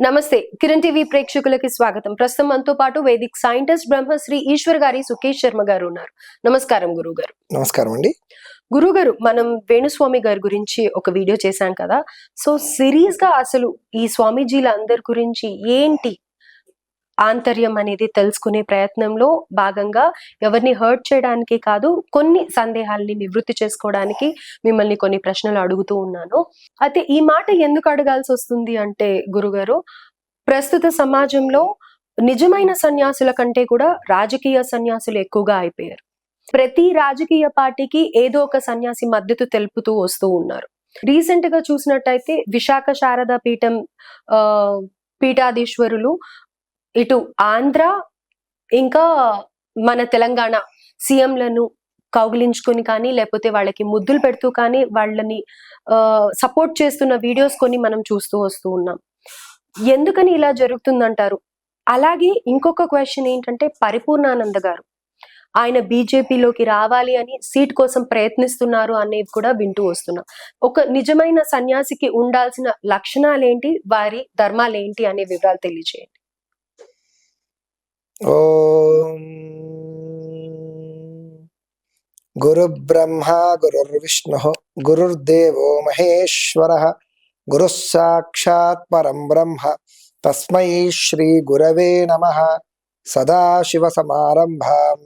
నమస్తే. కిరణ్ టీవీ ప్రేక్షకులకి స్వాగతం. ప్రస్తుతం మనతో పాటు వేదిక్ సైంటిస్ట్ బ్రహ్మశ్రీ ఈశ్వర్ గారి సుకేష్ శర్మ గారు ఉన్నారు. నమస్కారం గురువు గారు నమస్కారం అండి. గురువు గారు మనం వేణుస్వామి గారి గురించి ఒక వీడియో చేశాం కదా. సో సిరీస్గా అసలు ఈ స్వామీజీల అందరి గురించి ఏంటి? ఆంతర్యం అనేది తెలుసుకునే ప్రయత్నంలో భాగంగా ఎవరిని హర్ట్ చేయడానికి కాదు కొన్ని సందేహాల్ని నివృత్తి చేసుకోవడానికి మిమ్మల్ని కొన్ని ప్రశ్నలు అడుగుతూ ఉన్నాను. అయితే ఈ మాట ఎందుకు అడగాల్సి వస్తుంది అంటే గురుగారు ప్రస్తుత సమాజంలో నిజమైన సన్యాసుల కంటే కూడా రాజకీయ సన్యాసులు ఎక్కువగా అయిపోయారు. ప్రతి రాజకీయ పార్టీకి ఏదో ఒక సన్యాసి మద్దతు తెలుపుతూ వస్తూ ఉన్నారు. రీసెంట్గా చూసినట్టయితే విశాఖ శారదా పీఠం ఆ పీఠాధీశ్వరులు ఇటు ఆంధ్ర ఇంకా మన తెలంగాణ సీఎంలను కౌగిలించుకొని కానీ లేకపోతే వాళ్ళకి ముద్దులు పెడుతూ కానీ వాళ్ళని సపోర్ట్ చేస్తున్న వీడియోస్ కొన్ని మనం చూస్తూ వస్తూ ఉన్నాం. ఎందుకని ఇలా జరుగుతుందంటారు? అలాగే ఇంకొక క్వశ్చన్ ఏంటంటే పరిపూర్ణానంద గారు. ఆయన బీజేపీలోకి రావాలి అని సీట్ కోసం ప్రయత్నిస్తున్నారు అనేవి కూడా వింటూ వస్తున్నాం. ఒక నిజమైన సన్యాసికి ఉండాల్సిన లక్షణాలు ఏంటి వారి ధర్మాలు ఏంటి అనే వివరాలు తెలియజేయండి. ఓం గురుబ్రహ్మ గురుర్విష్ణు గురుర్దేవో మహేశ్వర గురు సాక్షాత్ పరం బ్రహ్మ తస్మై శ్రీ గురవే నమ సదాశివ సమారంభాం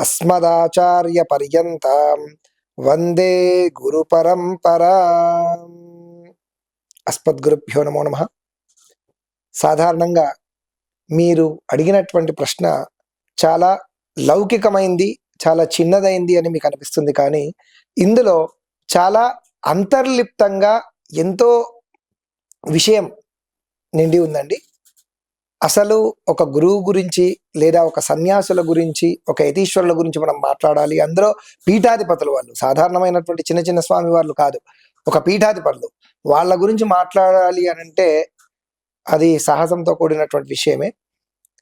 అస్మదాచార్యపర్యంతం వందే గురు పరంపరా. అస్మద్గురుభ్యో నమో నమ. సాధారణంగా మీరు అడిగినటువంటి ప్రశ్న చాలా లౌకికమైంది చాలా చిన్నదైంది అని మీకు అనిపిస్తుంది. కానీ ఇందులో చాలా అంతర్లిప్తంగా ఎంతో విషయం నిండి ఉందండి. అసలు ఒక గురువు గురించి లేదా ఒక సన్యాసుల గురించి ఒక యతీశ్వరుల గురించి మనం మాట్లాడాలి. అందులో పీఠాధిపతులు వాళ్ళు సాధారణమైనటువంటి చిన్న చిన్న స్వామి వాళ్ళు కాదు ఒక పీఠాధిపతులు. వాళ్ళ గురించి మాట్లాడాలి అని అంటే అది సాహసంతో కూడినటువంటి విషయమే.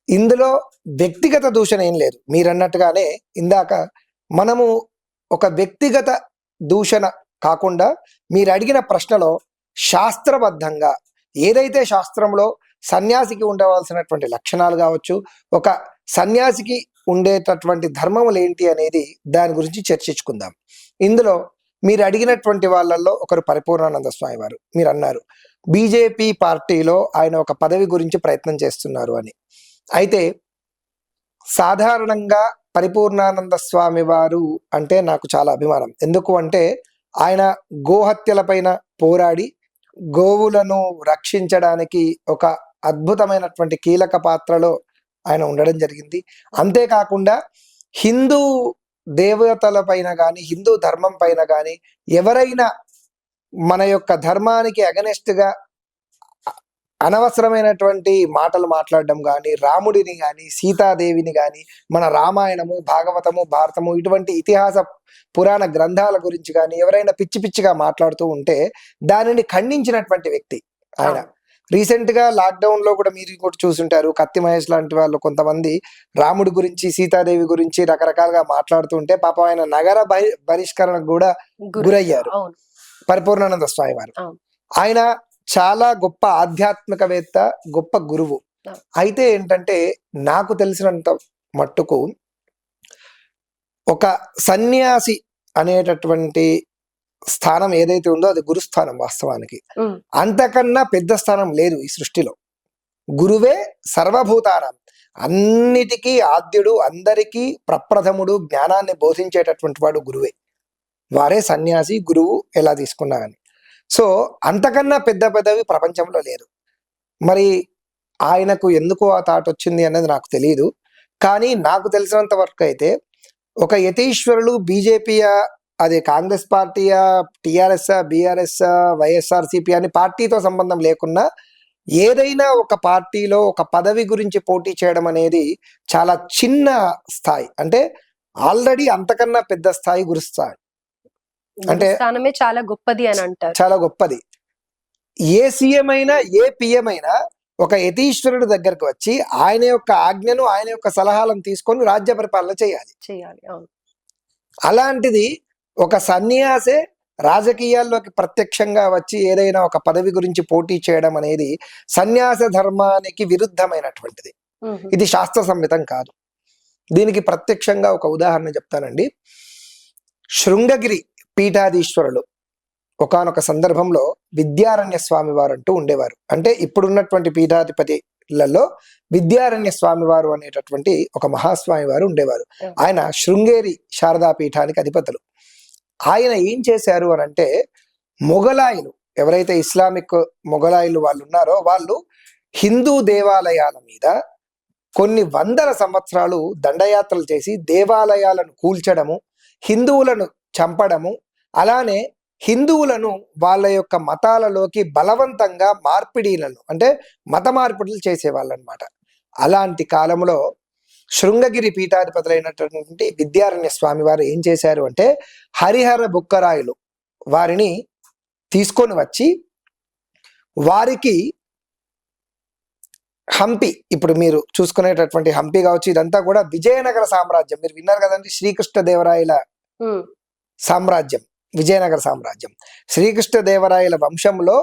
ఇందులో వ్యక్తిగత దూషణ ఏం లేదు. మీరన్నట్టుగానే ఇందాక మనము ఒక వ్యక్తిగత దూషణ కాకుండా మీరు అడిగిన ప్రశ్నలో శాస్త్రబద్ధంగా ఏదైతే శాస్త్రంలో సన్యాసికి ఉండవలసినటువంటి లక్షణాలు కావచ్చు ఒక సన్యాసికి ఉండేటటువంటి ధర్మములు ఏంటి అనేది దాని గురించి చర్చించుకుందాం. ఇందులో మీరు అడిగినటువంటి వాళ్ళల్లో ఒకరు పరిపూర్ణానంద స్వామి వారు. మీరు అన్నారు బీజేపీ పార్టీలో ఆయన ఒక పదవి గురించి ప్రయత్నం చేస్తున్నారు అని. అయితే సాధారణంగా పరిపూర్ణానంద స్వామి వారు అంటే నాకు చాలా అభిమానం. ఎందుకు అంటే ఆయన గోహత్యలపైన పోరాడి గోవులను రక్షించడానికి ఒక అద్భుతమైనటువంటి కీలక పాత్రలో ఆయన ఉండడం జరిగింది. అంతేకాకుండా హిందూ దేవతల పైన కానీ హిందూ ధర్మం పైన కానీ ఎవరైనా మన యొక్క ధర్మానికి against గా అనవసరమైనటువంటి మాటలు మాట్లాడడం కానీ రాముడిని కానీ సీతాదేవిని కానీ మన రామాయణము భాగవతము భారతము ఇటువంటి ఇతిహాస పురాణ గ్రంథాల గురించి కానీ ఎవరైనా పిచ్చి పిచ్చిగా మాట్లాడుతూ ఉంటే దానిని ఖండించినటువంటి వ్యక్తి ఆయన. రీసెంట్గా లాక్డౌన్లో కూడా మీరు కూడా చూసుంటారు. కత్తి మహేష్ లాంటి వాళ్ళు కొంతమంది రాముడి గురించి సీతాదేవి గురించి రకరకాలుగా మాట్లాడుతుంటే పాపం ఆయన నగర బహి బహిష్కరణకు కూడా గురు- గురయ్యారు. పరిపూర్ణానంద స్వామి వారు. ఆయన చాలా గొప్ప ఆధ్యాత్మికవేత్త గొప్ప గురువు. అయితే ఏంటంటే నాకు తెలిసినంత మట్టుకు ఒక సన్యాసి అనేటటువంటి స్థానం ఏదైతే ఉందో అది గురుస్థానం వాస్తవానికి. అంతకన్నా పెద్ద స్థానం లేదు ఈ సృష్టిలో. గురువే సర్వభూతానం. అన్నిటికీ ఆద్యుడు అందరికీ ప్రప్రథముడు జ్ఞానాన్ని బోధించేటటువంటి వాడు గురువే. వారే సన్యాసి గురువు ఎలా తీసుకున్నా అని సో అంతకన్నా పెద్ద పెద్దవి ప్రపంచంలో లేరు మరి ఆయనకు ఎందుకు ఆ థాట్ వచ్చింది అనేది నాకు తెలియదు కానీ నాకు తెలిసినంత వరకు అయితే ఒక యతీశ్వరులు బీజేపీయా అది కాంగ్రెస్ పార్టీయా టిఆర్ఎస్ బీఆర్ఎస్ వైఎస్ఆర్సీపీ అని పార్టీతో సంబంధం లేకున్నా ఏదైనా ఒక పార్టీలో ఒక పదవి గురించి పోటీ చేయడం అనేది చాలా చిన్న స్థాయి. అంటే ఆల్రెడీ అంతకన్నా పెద్ద స్థాయి గురుస్థాయి. అంటే- స్థానమే చాలా గొప్పది అని అంటారు. చాలా గొప్పది. ఏ సీఎం అయినా ఏ పిఎం అయినా ఒక యతీశ్వరుడు దగ్గరకు వచ్చి ఆయన యొక్క ఆజ్ఞను ఆయన యొక్క సలహాలను తీసుకొని రాజ్య పరిపాలన చేయాలి. చేయాలి అవును. అలాంటిది ఒక సన్యాసే రాజకీయాల్లోకి ప్రత్యక్షంగా వచ్చి ఏదైనా ఒక పదవి గురించి పోటీ చేయడం అనేది సన్యాస ధర్మానికి విరుద్ధమైనటువంటిది. ఇది శాస్త్ర సంహితం కాదు. దీనికి ప్రత్యక్షంగా ఒక ఉదాహరణ చెప్తానండి. శృంగగిరి పీఠాధీశ్వరులు. ఒకానొక సందర్భంలో విద్యారణ్య స్వామి వారు అంటూ ఉండేవారు. అంటే ఇప్పుడున్నటువంటి పీఠాధిపతిలలో విద్యారణ్య స్వామి వారు అనేటటువంటి ఒక మహాస్వామి వారు ఉండేవారు. ఆయన శృంగేరి శారదా పీఠానికి అధిపతులు. ఆయన ఏం చేశారు అని అంటే మొఘలాయులు ఎవరైతే ఇస్లామిక్ మొఘలాయులు వాళ్ళు ఉన్నారో వాళ్ళు హిందూ దేవాలయాల మీద కొన్ని వందల సంవత్సరాలు దండయాత్రలు చేసి దేవాలయాలను కూల్చడము హిందువులను చంపడము అలానే హిందువులను వాళ్ళ యొక్క మతాలలోకి బలవంతంగా మార్పిడీలను అంటే మత మార్పిడులు చేసేవాళ్ళు అనమాట అలాంటి కాలంలో శృంగగిరి పీఠాధిపతులైనటువంటి విద్యారణ్య స్వామి వారు ఏం చేశారు అంటే హరిహర బుక్కరాయులు వారిని తీసుకొని వచ్చి వారికి హంపి ఇప్పుడు మీరు చూసుకునేటటువంటి హంపి కావచ్చు ఇదంతా కూడా విజయనగర సామ్రాజ్యం. మీరు విన్నారు కదండి శ్రీకృష్ణ దేవరాయల. సామ్రాజ్యం. విజయనగర సామ్రాజ్యం శ్రీకృష్ణ దేవరాయల వంశంలో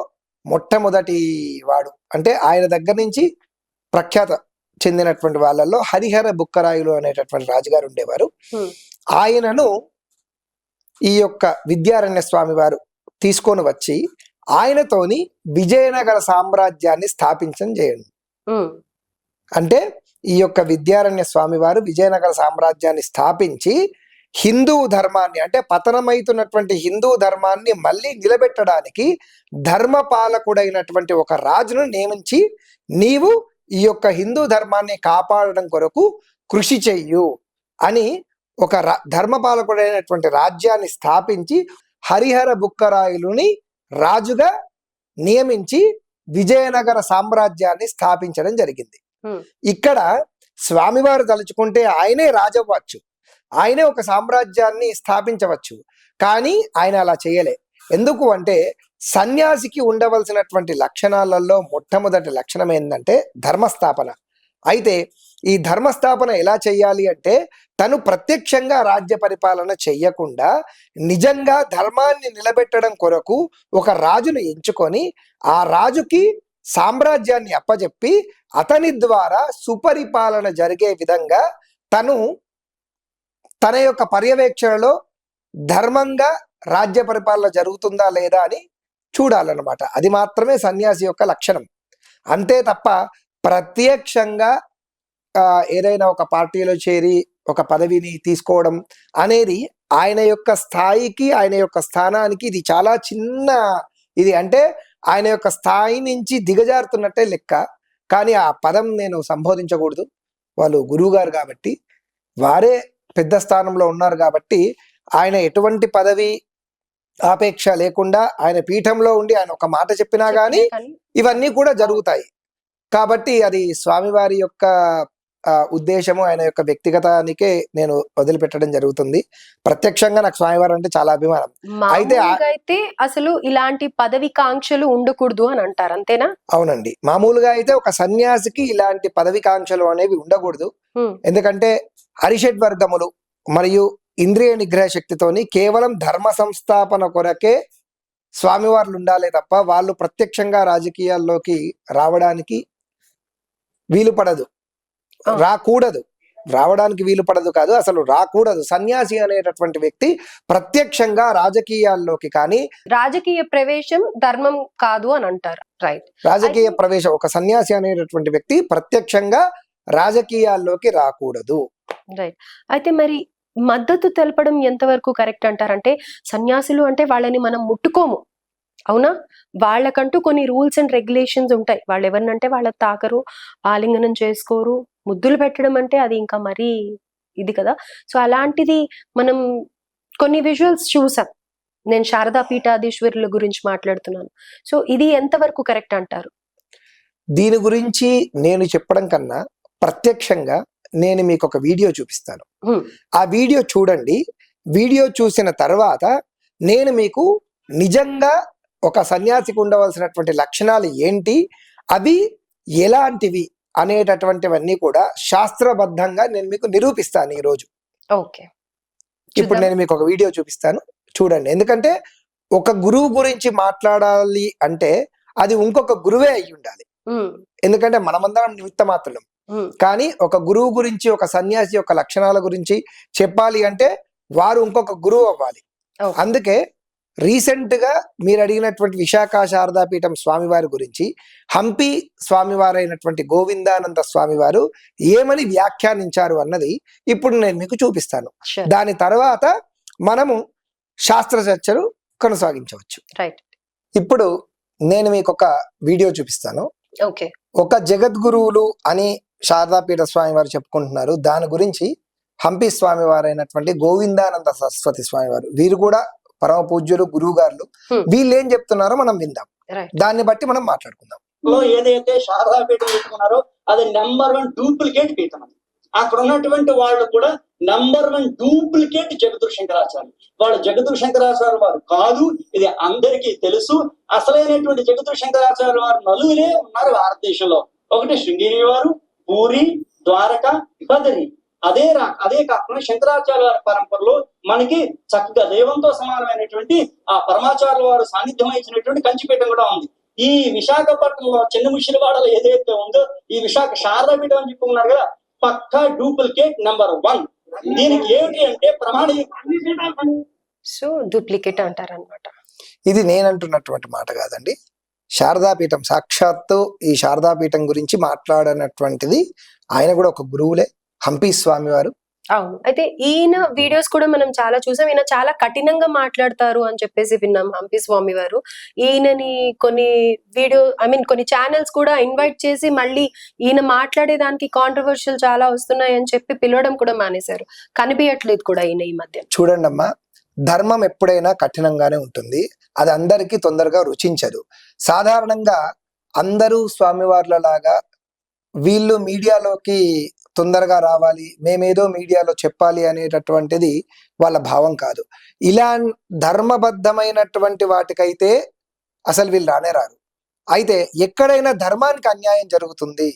మొట్టమొదటి వాడు అంటే ఆయన దగ్గర నుంచి ప్రఖ్యాత చెందినటువంటి వాళ్ళల్లో హరిహర బుక్కరాయులు అనేటటువంటి రాజుగారు ఉండేవారు. ఆయనను ఈ యొక్క విద్యారణ్య స్వామి వారు తీసుకొని వచ్చి ఆయనతోని విజయనగర సామ్రాజ్యాన్ని స్థాపించడం చేయండి. అంటే ఈ యొక్క విద్యారణ్య స్వామి వారు విజయనగర సామ్రాజ్యాన్ని స్థాపించి హిందూ ధర్మాన్ని అంటే పతనమైతున్నటువంటి హిందూ ధర్మాన్ని మళ్ళీ నిలబెట్టడానికి ధర్మపాలకుడైనటువంటి ఒక రాజును నియమించి నీవు ఈ యొక్క హిందూ ధర్మాన్ని కాపాడడం కొరకు కృషి చెయ్యు అని ఒక ధర్మపాలకుడైనటువంటి రాజ్యాన్ని స్థాపించి హరిహర బుక్కరాయులుని రాజుగా నియమించి విజయనగర సామ్రాజ్యాన్ని స్థాపించడం జరిగింది. ఇక్కడ స్వామివారు తలుచుకుంటే ఆయనే రాజవ్వచ్చు ఆయనే ఒక సామ్రాజ్యాన్ని స్థాపించవచ్చు. కానీ ఆయన అలా చేయలే. ఎందుకు అంటే సన్యాసికి ఉండవలసినటువంటి లక్షణాలలో మొట్టమొదటి లక్షణం ఏంటంటే ధర్మస్థాపన. అయితే ఈ ధర్మస్థాపన ఎలా చేయాలి అంటే తను ప్రత్యక్షంగా రాజ్య పరిపాలన చెయ్యకుండా నిజంగా ధర్మాన్ని నిలబెట్టడం కొరకు ఒక రాజును ఎంచుకొని ఆ రాజుకి సామ్రాజ్యాన్ని అప్పజెప్పి అతని ద్వారా సుపరిపాలన జరిగే విధంగా తను తన యొక్క పర్యవేక్షణలో ధర్మంగా రాజ్య పరిపాలన జరుగుతుందా లేదా అని చూడాలన్నమాట. అది మాత్రమే సన్యాసి యొక్క లక్షణం. అంతే తప్ప ప్రత్యక్షంగా ఏదైనా ఒక పార్టీలో చేరి ఒక పదవిని తీసుకోవడం అనేది ఆయన యొక్క స్థాయికి ఆయన యొక్క స్థానానికి ఇది చాలా చిన్న ఇది. అంటే ఆయన యొక్క స్థాయి నుంచి దిగజారుతున్నట్టే లెక్క. కానీ ఆ పదం నేను సంబోధించకూడదు. వాళ్ళు గురువు గారు కాబట్టి వారే పెద్ద స్థానంలో ఉన్నారు కాబట్టి ఆయన ఎటువంటి పదవి ఆపేక్ష లేకుండా ఆయన పీఠంలో ఉండి ఆయన ఒక మాట చెప్పినా గానీ కానీ ఇవన్నీ కూడా జరుగుతాయి. కాబట్టి అది స్వామివారి యొక్క ఉద్దేశము ఆయన యొక్క వ్యక్తిగతానికే నేను వదిలిపెట్టడం జరుగుతుంది. ప్రత్యక్షంగా నాకు స్వామివారు అంటే చాలా అభిమానం. అయితే అయితే అసలు ఇలాంటి పదవి కాంక్షలు ఉండకూడదు అని అంటారు అంతేనా? అవునండి. మామూలుగా అయితే ఒక సన్యాసికి ఇలాంటి పదవికాంక్షలు అనేవి ఉండకూడదు. ఎందుకంటే హరిషడ్ వర్గములు మరియు ఇంద్రియ నిగ్రహ శక్తితోని కేవలం ధర్మ సంస్థాపన కొరకే స్వామివార్లు ఉండాలే తప్ప వాళ్ళు ప్రత్యక్షంగా రాజకీయాల్లోకి రావడానికి వీలు పడదు. రాకూడదు. రావడానికి వీలు పడదు కాదు అసలు రాకూడదు. సన్యాసి అనేటటువంటి వ్యక్తి ప్రత్యక్షంగా రాజకీయాల్లోకి కానీ రాజకీయ ప్రవేశం ధర్మం కాదు అని అంటారు. రైట్. రాజకీయ ప్రవేశం ఒక సన్యాసి అనేటటువంటి వ్యక్తి ప్రత్యక్షంగా రాజకీయాల్లోకి రాకూడదు. రైట్. అయితే మరి మద్దతు తెలపడం ఎంతవరకు కరెక్ట్ అంటారంటే సన్యాసులు అంటే వాళ్ళని మనం ముట్టుకోము. అవునా? వాళ్ళకంటూ కొన్ని రూల్స్ అండ్ రెగ్యులేషన్స్ ఉంటాయి. వాళ్ళు ఎవరినంటే వాళ్ళ తాకరు ఆలింగనం చేసుకోరు ముద్దులు పెట్టడం అంటే అది ఇంకా మరీ ఇది కదా. సో అలాంటిది మనం కొన్ని విజువల్స్ చూసాం. నేను శారదా పీఠాధీశ్వరుల గురించి మాట్లాడుతున్నాను. సో ఇది ఎంతవరకు కరెక్ట్ అంటారు? దీని గురించి నేను చెప్పడం కన్నా ప్రత్యక్షంగా నేను మీకు ఒక వీడియో చూపిస్తాను. ఆ వీడియో చూడండి. వీడియో చూసిన తర్వాత నేను మీకు నిజంగా ఒక సన్యాసికి ఉండవలసినటువంటి లక్షణాలు ఏంటి? అవి ఎలాంటివి అనేటటువంటివన్నీ కూడా శాస్త్రబద్ధంగా నేను మీకు నిరూపిస్తాను ఈరోజు. ఓకే. ఇప్పుడు నేను మీకు ఒక వీడియో చూపిస్తాను. చూడండి. ఎందుకంటే ఒక గురువు గురించి మాట్లాడాలి అంటే అది ఇంకొక గురువే అయి ఉండాలి ఎందుకంటే మనమందరం నిమిత్త మాత్రం కానీ ఒక గురువు గురించి ఒక సన్యాసి యొక్క లక్షణాల గురించి చెప్పాలి అంటే వారు ఇంకొక గురువు అవ్వాలి. అందుకే రీసెంట్గా మీరు అడిగినటువంటి విశాఖ శారదాపీఠం స్వామివారి గురించి హంపి స్వామివారైనటువంటి గోవిందానంద స్వామివారు ఏమని వ్యాఖ్యానించారు అన్నది ఇప్పుడు నేను మీకు చూపిస్తాను. దాని తర్వాత మనము శాస్త్ర చర్చలు కొనసాగించవచ్చు. రైట్ ఇప్పుడు నేను మీకు ఒక వీడియో చూపిస్తాను. ఓకే ఒక జగద్గురువులు అని శారదాపీఠ స్వామి వారు చెప్పుకుంటున్నారు. దాని గురించి హంపి స్వామి వారైనటువంటి గోవిందానంద సరస్వతి స్వామి వారు. వీరు కూడా పరమ పూజ్యులు గురువు గారు Hmm. వీళ్ళు ఏం చెప్తున్నారో మనం విందాం. దాన్ని బట్టి మనం మాట్లాడుకుందాం. ఏదైతే శారదా పీఠం పెట్టుకున్నారో అది నెంబర్ వన్ డూప్లికేట్ పీఠం అది. అక్కడ ఉన్నటువంటి వాళ్ళు కూడా number one duplicate Jagadguru Shankaracharya వాళ్ళు జగదుర్ శంకరాచార్య వారు కాదు ఇది అందరికీ తెలుసు. అసలైనటువంటి జగదుర్ శంకరాచార్య వారు నలుగురే ఉన్నారు భారతదేశంలో. ఒకటి శృంగేరి వారు పూరి ద్వారక బదరి అదే రా అదే కాకుండా శంకరాచార్య వారి పరంపరలో మనకి చక్కగా దైవంతో సమానమైనటువంటి ఆ పరమాచార్య వారు సాన్నిధ్యం ఇచ్చినటువంటి కంచిపీఠం కూడా ఉంది. ఈ విశాఖపట్నంలో చిన్న ముషిరివాడలో ఏదైతే ఉందో ఈ విశాఖ శారదాపీఠం అని చెప్పుకున్నారు కదా పక్కా డూప్లికేట్ నెంబర్ వన్. దీనికి ఏమిటి అంటే ప్రమాణ సో డూప్లికేట్ అంటారు అనమాట ఇది నేనంటున్నటువంటి మాట కాదండి. శారదాపీఠం సాక్షాత్తు ఈ శారదాపీఠం గురించి మాట్లాడనటువంటిది ఆయన కూడా ఒక గురువులే హంపి స్వామి వారు అవును. అయితే ఈయన వీడియోస్ కూడా మనం చాలా చూసాం. ఈయన చాలా కఠినంగా మాట్లాడతారు అని చెప్పేసి విన్నాం హంపి స్వామి వారు ఈయనని కొన్ని వీడియో ఐ మీన్ కొన్ని ఛానల్స్ కూడా ఇన్వైట్ చేసి మళ్ళీ ఈయన మాట్లాడేదానికి కాంట్రవర్షియల్ చాలా వస్తున్నాయి అని చెప్పి పిలవడం కూడా మానేశారు. కనిపించట్లేదు కూడా ఈయన ఈ మధ్య. చూడండి అమ్మా ధర్మం ఎప్పుడైనా కఠినంగానే ఉంటుంది. అది అందరికీ తొందరగా రుచించదు. సాధారణంగా అందరూ స్వామివార్ల లాగా వీళ్ళు మీడియాలోకి తొందరగా రావాలి మేమేదో మీడియాలో చెప్పాలి అనేటటువంటిది వాళ్ళ భావం కాదు. ఇలా ధర్మబద్ధమైనటువంటి వాటికైతే అసలు వీళ్ళు రానే రారు. అయితే ఎక్కడైనా ధర్మానికి అన్యాయం జరుగుతుంది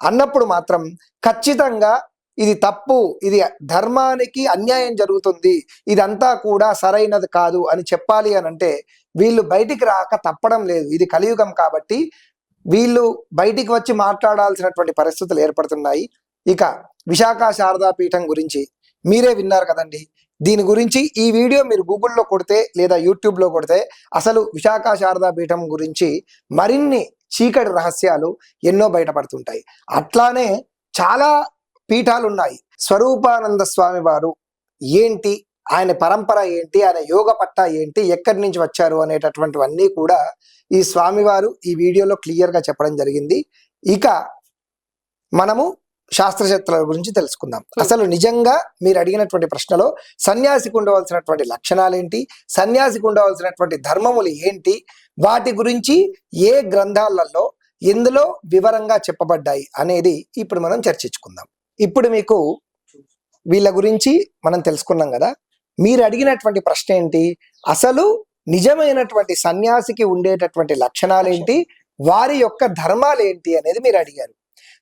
అన్నప్పుడు మాత్రం ఖచ్చితంగా ఇది తప్పు ఇది ధర్మానికి అన్యాయం జరుగుతుంది ఇదంతా కూడా సరైనది కాదు అని చెప్పాలి అని అంటే వీళ్ళు బయటికి రాక తప్పడం లేదు. ఇది కలియుగం కాబట్టి వీళ్ళు బయటికి వచ్చి మాట్లాడాల్సినటువంటి పరిస్థితులు ఏర్పడుతున్నాయి. ఇక విశాఖ శారదా పీఠం గురించి మీరే విన్నారు కదండి. దీని గురించి ఈ వీడియో మీరు గూగుల్లో కొడితే లేదా యూట్యూబ్లో కొడితే అసలు విశాఖ శారదా పీఠం గురించి మరిన్ని చీకటి రహస్యాలు ఎన్నో బయటపడుతుంటాయి. అట్లానే చాలా పీఠాలు ఉన్నాయి స్వరూపానంద స్వామి వారు ఏంటి? ఆయన పరంపర ఏంటి? ఆయన యోగ పట్ట ఏంటి? ఎక్కడి నుంచి వచ్చారు? అనేటటువంటివన్నీ కూడా ఈ స్వామివారు ఈ వీడియోలో క్లియర్గా చెప్పడం జరిగింది. ఇక మనము శాస్త్రశస్త్రాల గురించి తెలుసుకుందాం. అసలు నిజంగా మీరు అడిగినటువంటి ప్రశ్నలో సన్యాసికి ఉండవలసినటువంటి లక్షణాలేంటి? సన్యాసికి ఉండవలసినటువంటి ధర్మములు ఏంటి? వాటి గురించి ఏ గ్రంథాలలో ఎందులో వివరంగా చెప్పబడ్డాయి అనేది ఇప్పుడు మనం చర్చించుకుందాం. ఇప్పుడు మీకు వీళ్ళ గురించి మనం తెలుసుకున్నాం కదా. మీరు అడిగినటువంటి ప్రశ్న ఏంటి? అసలు నిజమైనటువంటి సన్యాసికి ఉండేటటువంటి లక్షణాలు ఏంటి? వారి యొక్క ధర్మాలు ఏంటి అనేది మీరు అడిగారు.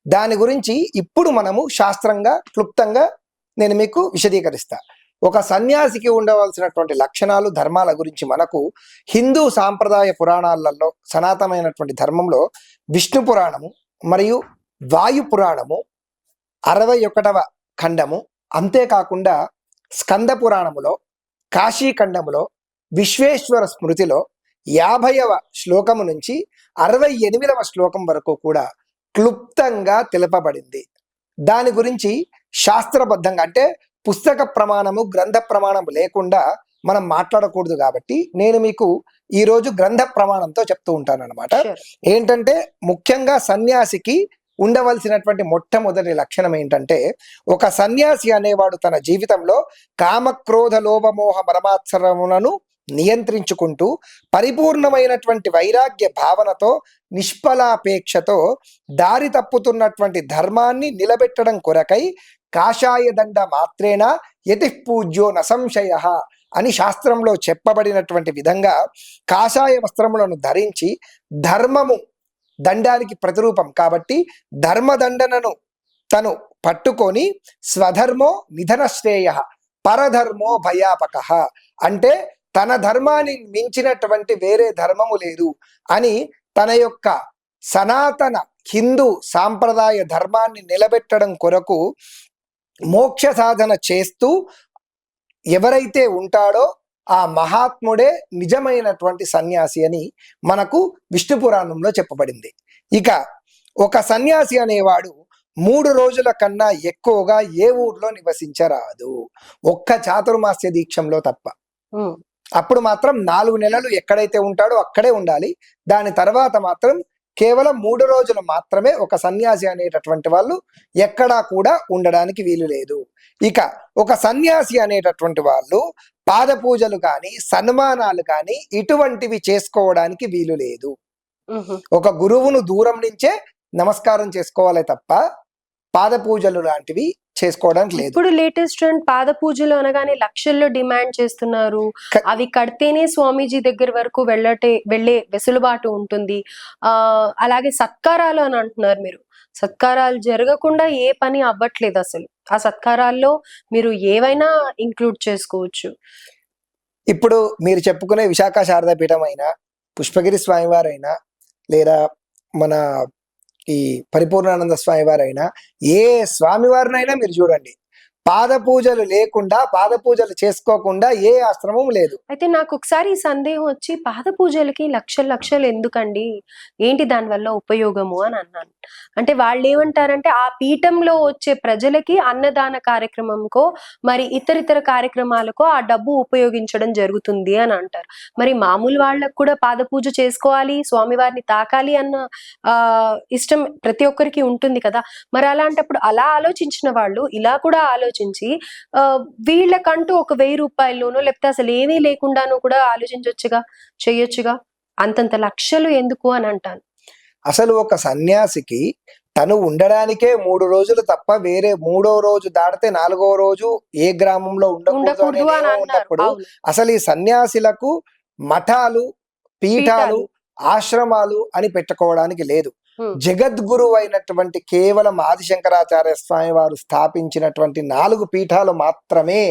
దాని గురించి ఇప్పుడు మనము శాస్త్రంగా క్లుప్తంగా నేను మీకు విశదీకరిస్తా. ఒక సన్యాసికి ఉండవలసినటువంటి లక్షణాలు ధర్మాల గురించి మనకు హిందూ సాంప్రదాయ పురాణాలలో సనాతనమైనటువంటి ధర్మంలో విష్ణు పురాణము మరియు వాయు పురాణము అరవై ఒకటవ ఖండము. అంతేకాకుండా స్కంద పురాణములో కాశీఖండములో విశ్వేశ్వర స్మృతిలో యాభైవ శ్లోకము నుంచి అరవై ఎనిమిదవ శ్లోకం వరకు కూడా క్లుప్తంగా తెలుపబడింది. దాని గురించి శాస్త్రబద్ధంగా అంటే పుస్తక ప్రమాణము గ్రంథ ప్రమాణము లేకుండా మనం మాట్లాడకూడదు కాబట్టి నేను మీకు ఈ రోజు గ్రంథ ప్రమాణంతో చెప్తూ ఉంటాను అనమాట. ఏంటంటే ముఖ్యంగా సన్యాసికి ఉండవలసినటువంటి మొట్టమొదటి లక్షణం ఏంటంటే ఒక సన్యాసి అనేవాడు తన జీవితంలో కామక్రోధ లోభమోహ పరమాత్సరములను నియంత్రించుకుంటూ పరిపూర్ణమైనటువంటి వైరాగ్య భావనతో నిష్ఫలాపేక్షతో దారి తప్పుతున్నటువంటి ధర్మాన్ని నిలబెట్టడం కొరకై కాషాయ దండ మాత్రేన యతి పూజ్యో నసంశయ అని శాస్త్రంలో చెప్పబడినటువంటి విధంగా కాషాయ వస్త్రములను ధరించి ధర్మము దండానికి ప్రతిరూపం. కాబట్టి ధర్మదండనను తను పట్టుకొని స్వధర్మో నిధన శ్రేయ పరధర్మో భయాపక. అంటే తన ధర్మాన్ని మించినటువంటి వేరే ధర్మము లేదు అని తన యొక్క సనాతన హిందూ సాంప్రదాయ ధర్మాన్ని నిలబెట్టడం కొరకు మోక్ష సాధన చేస్తూ ఎవరైతే ఉంటాడో ఆ మహాత్ముడే నిజమైనటువంటి సన్యాసి అని మనకు విష్ణు పురాణంలో చెప్పబడింది. ఇక ఒక సన్యాసి అనేవాడు మూడు రోజుల కన్నా ఎక్కువగా ఏ ఊర్లో నివసించరాదు. ఒక్క చాతుర్మాస్య దీక్షంలో తప్ప. అప్పుడు మాత్రం నాలుగు నెలలు ఎక్కడైతే ఉంటాడో అక్కడే ఉండాలి. దాని తర్వాత మాత్రం కేవలం మూడు రోజులు మాత్రమే ఒక సన్యాసి అనేటటువంటి వాళ్ళు ఎక్కడా కూడా ఉండడానికి వీలు లేదు ఇక ఒక సన్యాసి అనేటటువంటి వాళ్ళు పాద పూజలు కానీ సన్మానాలు కానీ ఇటువంటివి చేసుకోవడానికి వీలు లేదు. ఒక గురువును దూరం నుంచే నమస్కారం చేసుకోవాలి తప్ప పాద పూజలు లాంటివి చేసుకోవడానికి లేదు. ఇప్పుడు లేటెస్ట్ ట్రెండ్ పాద పూజలు అనగానే లక్షల్లో డిమాండ్ చేస్తున్నారు. అవి కడితేనే స్వామీజీ దగ్గర వరకు వెళ్ళటే వెళ్ళే వెసులుబాటు ఉంటుంది. ఆ అలాగే సత్కారాలు అని అంటున్నారు మీరు. సత్కారాలు జరగకుండా ఏ పని అవ్వట్లేదు అసలు. ఆ సత్కారాల్లో మీరు ఏవైనా ఇంక్లూడ్ చేసుకోవచ్చు. ఇప్పుడు మీరు చెప్పుకునే విశాఖ శారదా పీఠం అయినా పుష్పగిరి స్వామివారైనా లేదా మన ఈ పరిపూర్ణానంద స్వామివారైనా ఏ స్వామివారినైనా మీరు చూడండి. పాద పూజలు లేకుండా పాద పూజలు చేసుకోకుండా ఏ ఆశ్రమం లేదు. అయితే నాకు ఒకసారి సందేహం వచ్చి పాద పూజలకి లక్షలు లక్షలు ఎందుకండి? ఏంటి దానివల్ల ఉపయోగము అని అన్నాను. అంటే వాళ్ళు ఏమంటారంటే ఆ పీఠంలో వచ్చే ప్రజలకి అన్నదాన కార్యక్రమంకో మరి ఇతర ఇతర కార్యక్రమాలకో ఆ డబ్బు ఉపయోగించడం జరుగుతుంది అని అంటారు. మరి మామూలు వాళ్ళకు కూడా పాద పూజ చేసుకోవాలి స్వామివారిని తాకాలి అన్న ఆ ఇష్టం ప్రతి ఒక్కరికి ఉంటుంది కదా. మరి అలాంటప్పుడు అలా ఆలోచించిన వాళ్ళు ఇలా కూడా ఆలోచించి వీళ్ళకంటూ ఒక వెయ్యి రూపాయల్లోనో లేకపోతే అసలు ఏమీ లేకుండానో కూడా ఆలోచించవచ్చుగా చెయ్యొచ్చుగా అంతంత లక్షలు ఎందుకు అని అంటాను అసలు ఒక సన్యాసికి తను ఉండడానికే మూడు రోజులు తప్ప వేరే మూడో రోజు దాటితే నాలుగో రోజు ఏ గ్రామంలో ఉండకూడదు ఉన్నప్పుడు అసలు ఈ సన్యాసులకు మఠాలు పీఠాలు. ఆశ్రమాలు అని పెట్టుకోవడానికి లేదు. జగద్గురు అయినటువంటి కేవలం ఆదిశంకరాచార్య స్వామి వారు స్థాపించినటువంటి నాలుగు పీఠాలు మాత్రమే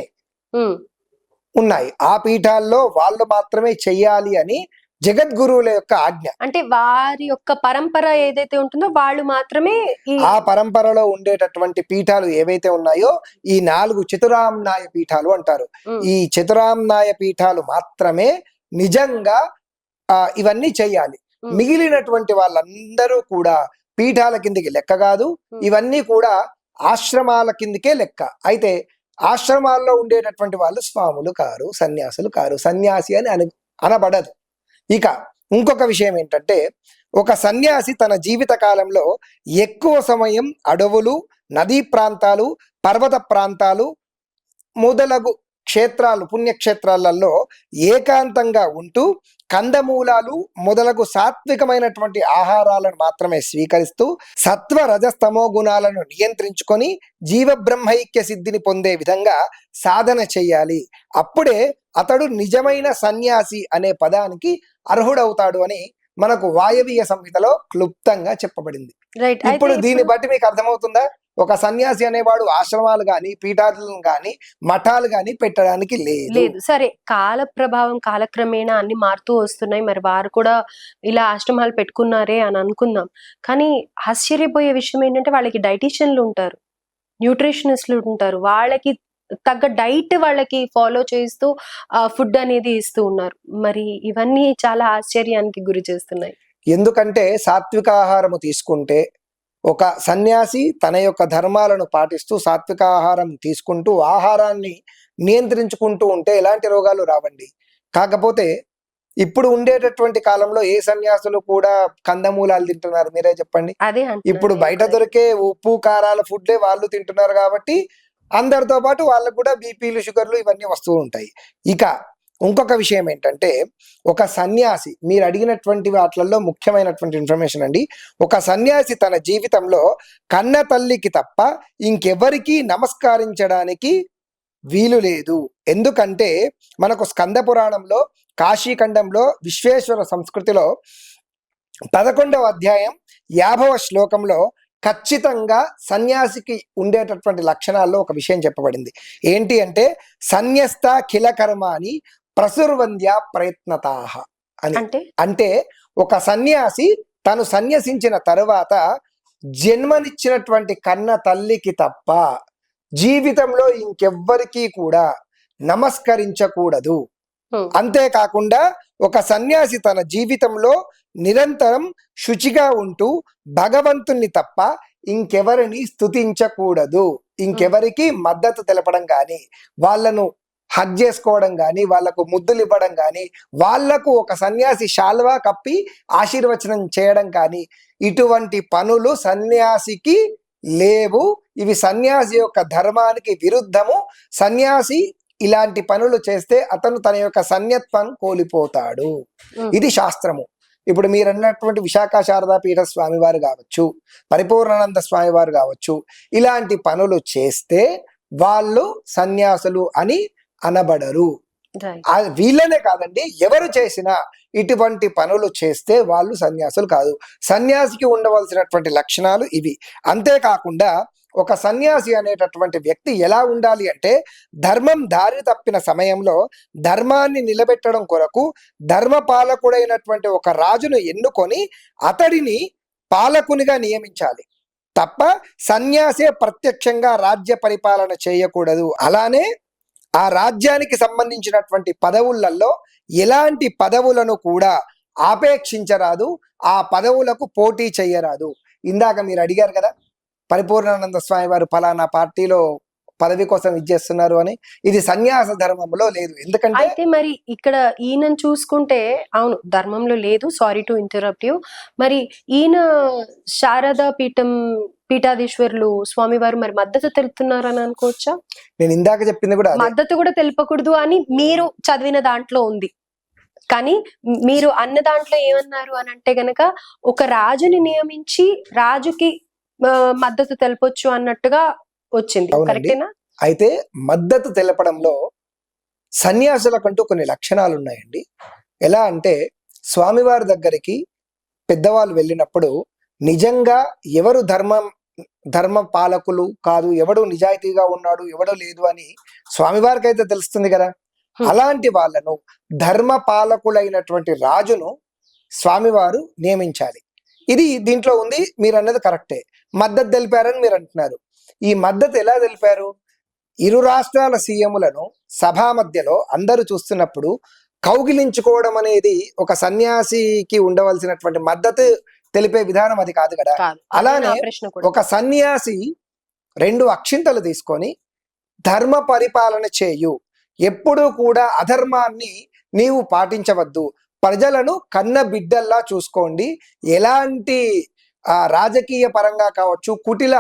ఉమ్, ఉన్నాయి. ఆ పీఠాల్లో వాళ్ళు మాత్రమే చెయ్యాలి అని జగద్గురువుల యొక్క ఆజ్ఞ. అంటే వారి యొక్క పరంపర ఏదైతే ఉంటుందో వాళ్ళు మాత్రమే ఆ పరంపరలో ఉండేటటువంటి పీఠాలు ఏవైతే ఉన్నాయో ఈ నాలుగు చతురామ్నాయ పీఠాలు అంటారు. ఉమ్, ఈ చతురామ్నాయ పీఠాలు మాత్రమే నిజంగా ఇవన్నీ చెయ్యాలి. ఉమ్, మిగిలినటువంటి వాళ్ళందరూ కూడా పీఠాల కిందికి లెక్క కాదు. ఇవన్నీ కూడా ఆశ్రమాల కిందికే లెక్క. అయితే ఆశ్రమాల్లో ఉండేటటువంటి వాళ్ళు స్వాములు కారు సన్యాసులు కారు సన్యాసి అని అన అనబడదు. ఇక ఇంకొక విషయం ఏంటంటే ఒక సన్యాసి తన జీవిత కాలంలో ఎక్కువ సమయం అడవులు నదీ ప్రాంతాలు పర్వత ప్రాంతాలు మొదలగు క్షేత్రాలు పుణ్యక్షేత్రాలలో ఏకాంతంగా ఉంటూ కందమూలాలు మొదలగు సాత్వికమైనటువంటి ఆహారాలను మాత్రమే స్వీకరిస్తూ సత్వ రజస్తమో గుణాలను నియంత్రించుకొని జీవ బ్రహ్మైక్య సిద్ధిని పొందే విధంగా సాధన చెయ్యాలి అప్పుడే అతడు నిజమైన సన్యాసి అనే పదానికి అర్హుడవుతాడు అని మనకు వాయవీయ సంహితలో క్లుప్తంగా చెప్పబడింది. ఇప్పుడు దీన్ని బట్టి మీకు అర్థమవుతుందా? ఒక సన్యాసి అనేవాడు ఆశ్రమాలు గాని పీఠాలను గాని మఠాలు గాని పెట్టడానికి లేదు. లేదు. సరే కాల ప్రభావం కాలక్రమేణా అన్ని మారుతూ వస్తున్నాయి. మరి వారు కూడా ఇలా ఆశ్రమాలు పెట్టుకున్నారే అని అనుకుందాం. కానీ ఆశ్చర్యపోయే విషయం ఏంటంటే వాళ్ళకి డైటీషియన్లు ఉంటారు. న్యూట్రిషనిస్టులు ఉంటారు. వాళ్ళకి తగ్గ డైట్ వాళ్ళకి ఫాలో చేస్తూ ఫుడ్ అనేది ఇస్తూ ఉన్నారు. మరి ఇవన్నీ చాలా ఆశ్చర్యానికి గురి చేస్తున్నాయి. ఎందుకంటే సాత్విక ఆహారము తీసుకుంటే ఒక సన్యాసి తన యొక్క ధర్మాలను పాటిస్తూ సాత్విక ఆహారం తీసుకుంటూ ఆహారాన్ని నియంత్రించుకుంటూ ఉంటే ఎలాంటి రోగాలు రావండి. కాకపోతే ఇప్పుడు ఉండేటటువంటి కాలంలో ఏ సన్యాసులు కూడా కందమూలాలు తింటున్నారు? మీరే చెప్పండి. ఇప్పుడు బయట. దొరికే ఉప్పు కారాల ఫుడ్లే వాళ్ళు తింటున్నారు కాబట్టి అందరితో పాటు వాళ్ళకు కూడా బీపీలు షుగర్లు ఇవన్నీ వస్తూ ఉంటాయి. ఇక ఇంకొక విషయం ఏంటంటే ఒక సన్యాసి మీరు అడిగినటువంటి వాటిలలో ముఖ్యమైనటువంటి ఇన్ఫర్మేషన్ అండి. ఒక సన్యాసి తన జీవితంలో కన్న తల్లికి తప్ప ఇంకెవ్వరికీ నమస్కరించడానికి వీలు లేదు. ఎందుకంటే మనకు స్కంద పురాణంలో కాశీఖండంలో విశ్వేశ్వర సంస్కృతిలో పదకొండవ అధ్యాయం యాభవ శ్లోకంలో ఖచ్చితంగా సన్యాసికి ఉండేటటువంటి లక్షణాల్లో ఒక విషయం చెప్పబడింది. ఏంటి అంటే సన్యస్త కిల కర్మ అని ప్రసుర్వంద్య ప్రయత్నతాహ అని. అంటే? అంటే ఒక సన్యాసి తను సన్యసించిన తరువాత జన్మనిచ్చినటువంటి కన్న తల్లికి తప్ప జీవితంలో ఇంకెవ్వరికీ కూడా నమస్కరించకూడదు. అంతేకాకుండా ఒక సన్యాసి తన జీవితంలో నిరంతరం శుచిగా ఉంటూ భగవంతుణ్ణి తప్ప ఇంకెవరిని స్తుతించకూడదు. ఇంకెవరికి మద్దతు తెలపడం కానీ వాళ్ళను హగ్ చేసుకోవడం కానీ వాళ్ళకు ముద్దులు ఇవ్వడం కానీ వాళ్ళకు ఒక సన్యాసి శాల్వా కప్పి ఆశీర్వచనం చేయడం కానీ ఇటువంటి పనులు సన్యాసికి లేవు. ఇవి సన్యాసి యొక్క ధర్మానికి విరుద్ధము. సన్యాసి ఇలాంటి పనులు చేస్తే అతను తన యొక్క సన్యత్వం కోల్పోతాడు. ఇది శాస్త్రము. ఇప్పుడు మీరు అన్నటువంటి విశాఖ శారదా పీఠ స్వామి వారు కావచ్చు పరిపూర్ణానంద స్వామి వారు కావచ్చు ఇలాంటి పనులు చేస్తే వాళ్ళు సన్యాసులు అని అనబడరు. వీళ్ళనే కాదండి ఎవరు చేసినా ఇటువంటి పనులు చేస్తే వాళ్ళు సన్యాసులు కాదు. సన్యాసికి ఉండవలసినటువంటి లక్షణాలు ఇవి. అంతేకాకుండా ఒక సన్యాసి అనేటటువంటి వ్యక్తి ఎలా ఉండాలి అంటే ధర్మం దారి తప్పిన సమయంలో ధర్మాన్ని నిలబెట్టడం కొరకు ధర్మపాలకుడైనటువంటి ఒక రాజును ఎన్నుకొని అతడిని పాలకునిగా నియమించాలి. తప్ప సన్యాసే ప్రత్యక్షంగా రాజ్య పరిపాలన చేయకూడదు. అలానే ఆ రాజ్యానికి సంబంధించినటువంటి పదవులలో ఎలాంటి పదవులను కూడా ఆపేక్షించరాదు ఆ పదవులకు పోటీ చేయరాదు. ఇందాక మీరు అడిగారు కదా పరిపూర్ణానంద స్వామి వారు ఫలానా పార్టీలో పదవి కోసం ఇచ్చేస్తున్నారు అని. ఇది సన్యాస ధర్మంలో లేదు. ఎందుకంటే అయితే మరి ఇక్కడ ఈయనను చూసుకుంటే అవును ధర్మంలో లేదు. సారీ టు ఇంటరప్ట్ యూ మరి ఈయన శారదా పీఠం పీఠాధీశ్వరులు స్వామివారు మరి మద్దతు తెలుపుతున్నారని అనుకోవచ్చా? నేను ఇందాక చెప్పింది కూడా మద్దతు కూడా తెలుపకూడదు అని మీరు చదివిన దాంట్లో ఉంది. కానీ మీరు అన్న దాంట్లో ఏమన్నారు అని అంటే గనక ఒక రాజుని నియమించి రాజుకి మద్దతు తెలపొచ్చు అన్నట్టుగా వచ్చింది. అవునండి. కరెక్టేనా? అయితే మద్దతు తెలపడంలో సన్యాసులకంటూ కొన్ని లక్షణాలు ఉన్నాయండి ఎలా అంటే స్వామివారి దగ్గరికి పెద్దవాళ్ళు వెళ్ళినప్పుడు నిజంగా ఎవరు ధర్మం ధర్మ పాలకులు కాదు ఎవడు నిజాయితీగా ఉన్నాడు ఎవడు లేదు అని స్వామివారికి అయితే తెలుస్తుంది కదా. అలాంటి వాళ్ళను ధర్మ పాలకులైనటువంటి రాజును స్వామివారు నియమించాలి. ఇది దీంట్లో ఉంది మీరు అన్నది కరెక్టే. మద్దతు తెలిపారని మీరు అంటున్నారు ఈ మద్దతు ఎలా తెలిపారు? ఇరు రాష్ట్రాల సీఎంలను సభా మధ్యలో అందరూ చూస్తున్నప్పుడు కౌగిలించుకోవడం అనేది ఒక సన్యాసికి ఉండవలసినటువంటి మద్దతు తెలిపే విధానం అది కాదు కదా? అలానే ఒక సన్యాసి రెండు అక్షింతలు తీసుకొని ధర్మ పరిపాలన చేయు. ఎప్పుడూ కూడా అధర్మాన్ని నీవు పాటించవద్దు. ప్రజలను కన్న బిడ్డల్లా చూసుకోండి. ఎలాంటి ఆ రాజకీయ పరంగా కావచ్చు కుటిల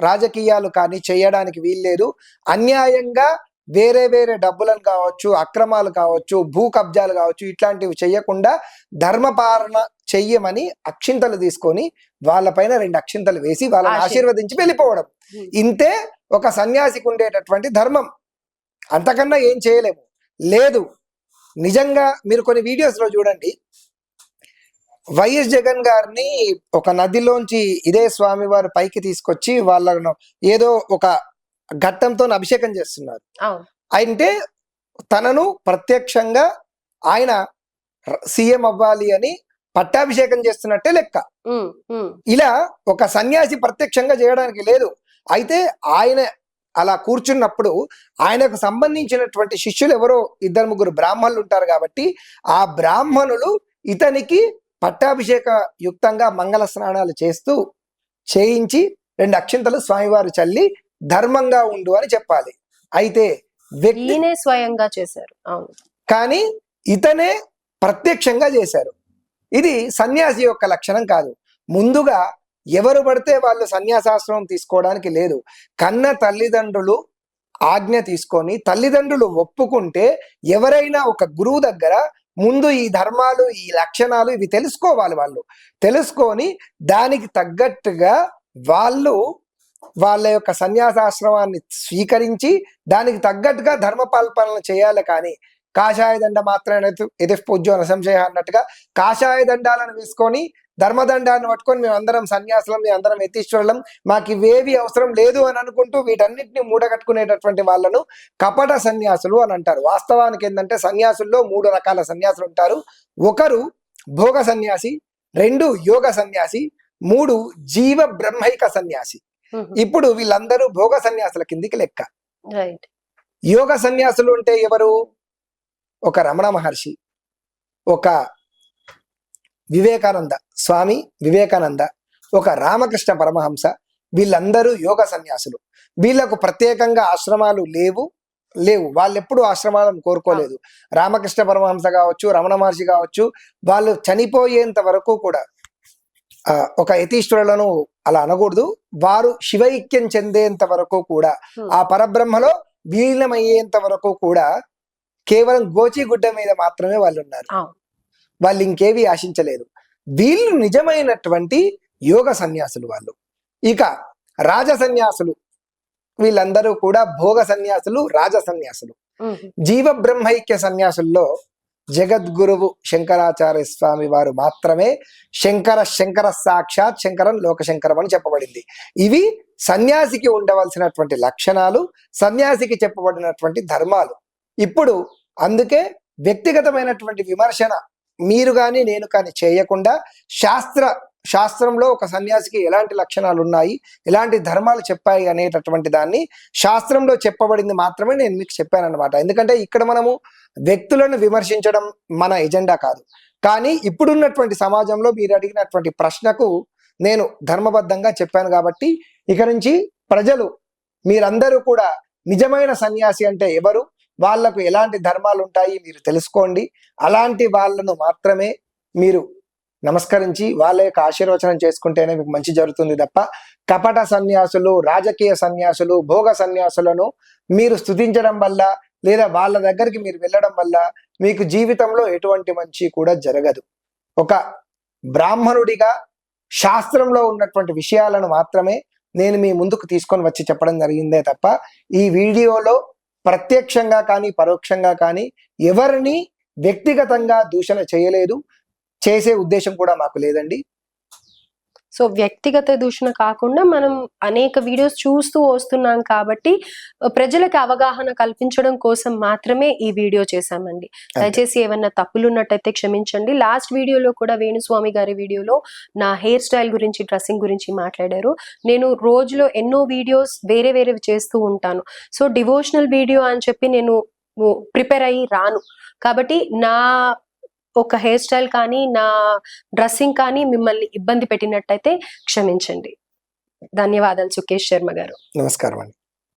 రాజకీయాలు కానీ చేయడానికి వీల్లేదు. అన్యాయంగా వేరే వేరే డబ్బులను కావచ్చు అక్రమాలు కావచ్చు భూ కబ్జాలు కావచ్చు ఇట్లాంటివి చేయకుండా ధర్మపాలన చెయ్యమని అక్షింతలు తీసుకొని వాళ్ళపైన రెండు అక్షింతలు వేసి వాళ్ళని ఆశీర్వ- ఆశీర్వదించి వెళ్ళిపోవడం. ఇంతే ఒక సన్యాసికి ఉండేటటువంటి ధర్మం. అంతకన్నా ఏం చేయలేము. లేదు. నిజంగా మీరు కొన్ని వీడియోస్లో చూడండి. వైఎస్ జగన్ గారిని ఒక నదిలోంచి ఇదే స్వామి వారు పైకి తీసుకొచ్చి వాళ్ళను ఏదో ఒక ఘట్టంతో అభిషేకం చేస్తున్నారు. అంటే తనను ప్రత్యక్షంగా ఆయన సీఎం అవ్వాలి అని పట్టాభిషేకం చేస్తున్నట్టే లెక్క. ఇలా ఒక సన్యాసి ప్రత్యక్షంగా చేయడానికి లేదు. అయితే ఆయన అలా కూర్చున్నప్పుడు ఆయనకు సంబంధించినటువంటి శిష్యులు ఎవరో ఇద్దరు ముగ్గురు బ్రాహ్మణులు ఉంటారు కాబట్టి ఆ బ్రాహ్మణులు ఇతనికి పట్టాభిషేక యుక్తంగా మంగళ స్నానాలు చేస్తూ చేయించి రెండు అక్షింతలు స్వామివారు చల్లి ధర్మంగా ఉండు అని చెప్పాలి. అయితే వ్యక్తి ఈయనే స్వయంగా చేశారు. అవును. కానీ ఇతనే ప్రత్యక్షంగా చేశారు. ఇది సన్యాసి యొక్క లక్షణం కాదు. ముందుగా ఎవరు పడితే వాళ్ళు సన్యాసాశ్రమం తీసుకోవడానికి లేదు. కన్న తల్లిదండ్రులు ఆజ్ఞ తీసుకొని తల్లిదండ్రులు ఒప్పుకుంటే ఎవరైనా ఒక గురువు దగ్గర ముందు ఈ ధర్మాలు ఈ లక్షణాలు ఇవి తెలుసుకోవాలి వాళ్ళు. తెలుసుకొని దానికి తగ్గట్టుగా వాళ్ళు వాళ్ళ యొక్క సన్యాసాశ్రమాన్ని స్వీకరించి దానికి తగ్గట్టుగా ధర్మ పాలన చేయాలి కానీ కాషాయ దండ మాత్రమే ఎదిఫ్ పూజ్యం సంశయ అన్నట్టుగా కాషాయ దండాలను వేసుకొని ధర్మదండాన్ని పట్టుకొని మేము అందరం సన్యాసులం మేము అందరం ఎత్తిశ్వరులం మాకు ఇవేవి అవసరం లేదు అని అనుకుంటూ వీటన్నిటిని మూడగట్టుకునేటటువంటి వాళ్ళను కపట సన్యాసులు అని అంటారు. వాస్తవానికి ఏంటంటే సన్యాసుల్లో మూడు రకాల సన్యాసులు ఉంటారు. ఒకరు భోగ సన్యాసి రెండు యోగ సన్యాసి మూడు జీవ బ్రహ్మైక సన్యాసి. ఇప్పుడు వీళ్ళందరూ భోగ సన్యాసుల కిందికి లెక్క. రైట్. యోగ సన్యాసులు అంటే ఎవరు? ఒక రమణ మహర్షి ఒక వివేకానంద స్వామి వివేకానంద ఒక రామకృష్ణ పరమహంస వీళ్ళందరూ యోగ సన్యాసులు. వీళ్ళకు ప్రత్యేకంగా ఆశ్రమాలు లేవు లేవు. వాళ్ళు ఎప్పుడు ఆశ్రమాలను కోరుకోలేదు. రామకృష్ణ పరమహంస కావచ్చు రమణ మహర్షి కావచ్చు వాళ్ళు చనిపోయేంత వరకు కూడా ఆ, ఒక యతీశ్వరులను అలా అనకూడదు. వారు శివైక్యం చెందేంత వరకు కూడా. ఆ పరబ్రహ్మలో విలీనమయ్యేంత వరకు కూడా కేవలం గోచిగుడ్డ మీద మాత్రమే వాళ్ళు ఉన్నారు. వాళ్ళు ఇంకేవి ఆశించలేదు. వీళ్ళు నిజమైనటువంటి యోగ సన్యాసులు వాళ్ళు. ఇక రాజ సన్యాసులు. వీళ్ళందరూ కూడా భోగ సన్యాసులు రాజ సన్యాసులు. జీవ బ్రహ్మైక్య సన్యాసుల్లో జగద్గురువు శంకరాచార్య స్వామి వారు మాత్రమే శంకర శంకర సాక్షాత్ శంకరం లోకశంకరం అని చెప్పబడింది. ఇవి సన్యాసికి ఉండవలసినటువంటి లక్షణాలు సన్యాసికి చెప్పబడినటువంటి ధర్మాలు. ఇప్పుడు అందుకే వ్యక్తిగతమైనటువంటి విమర్శన మీరు కానీ నేను కానీ చేయకుండా శాస్త్ర శాస్త్రంలో ఒక సన్యాసికి ఎలాంటి లక్షణాలు ఉన్నాయి ఎలాంటి ధర్మాలు చెప్పాయి అనేటటువంటి దాన్ని శాస్త్రంలో చెప్పబడింది మాత్రమే నేను మీకు చెప్పానమాట ఎందుకంటే ఇక్కడ మనము వ్యక్తులను విమర్శించడం మన ఎజెండా కాదు. కానీ ఇప్పుడున్నటువంటి సమాజంలో మీరు అడిగినటువంటి ప్రశ్నకు నేను ధర్మబద్ధంగా చెప్పాను కాబట్టి ఇక నుంచి ప్రజలు మీరందరూ కూడా నిజమైన సన్యాసి అంటే ఎవరు? వాళ్ళకు ఎలాంటి ధర్మాలు ఉంటాయి మీరు తెలుసుకోండి. అలాంటి వాళ్ళను మాత్రమే మీరు నమస్కరించి వాళ్ళ యొక్క ఆశీర్వచనం చేసుకుంటేనే మీకు మంచి జరుగుతుంది తప్ప కపట సన్యాసులు రాజకీయ సన్యాసులు భోగ సన్యాసులను మీరు స్తుతించడం వల్ల లేదా వాళ్ళ దగ్గరికి మీరు వెళ్ళడం వల్ల మీకు జీవితంలో ఎటువంటి మంచి కూడా జరగదు. ఒక బ్రాహ్మణుడిగా శాస్త్రంలో ఉన్నటువంటి విషయాలను మాత్రమే నేను మీ ముందుకు తీసుకొని వచ్చి చెప్పడం జరిగిందే తప్ప ఈ వీడియోలో ప్రత్యక్షంగా కానీ పరోక్షంగా కానీ ఎవరిని వ్యక్తిగతంగా దూషణ చేయలేదు. చేసే ఉద్దేశం కూడా మాకు లేదండి. సో వ్యక్తిగత దూషణ కాకుండా మనం అనేక వీడియోస్ చూస్తూ వస్తున్నాం కాబట్టి ప్రజలకు అవగాహన కల్పించడం కోసం మాత్రమే ఈ వీడియో చేశామండి. దయచేసి ఏమన్నా తప్పులు ఉన్నట్టయితే క్షమించండి. లాస్ట్ వీడియోలో కూడా వేణుస్వామి గారి వీడియోలో నా హెయిర్ స్టైల్ గురించి డ్రెస్సింగ్ గురించి మాట్లాడారు. నేను రోజులో ఎన్నో వీడియోస్ వేరే వేరేవి చేస్తూ ఉంటాను. సో డివోషనల్ వీడియో అని చెప్పి నేను ప్రిపేర్ అయ్యి రాను. కాబట్టి నా ఒక హెయిర్ స్టైల్ కానీ నా డ్రెస్సింగ్ కానీ మిమ్మల్ని ఇబ్బంది పెట్టినట్టయితే క్షమించండి. ధన్యవాదాలు సుకేష్ శర్మ గారు. నమస్కారం అండి.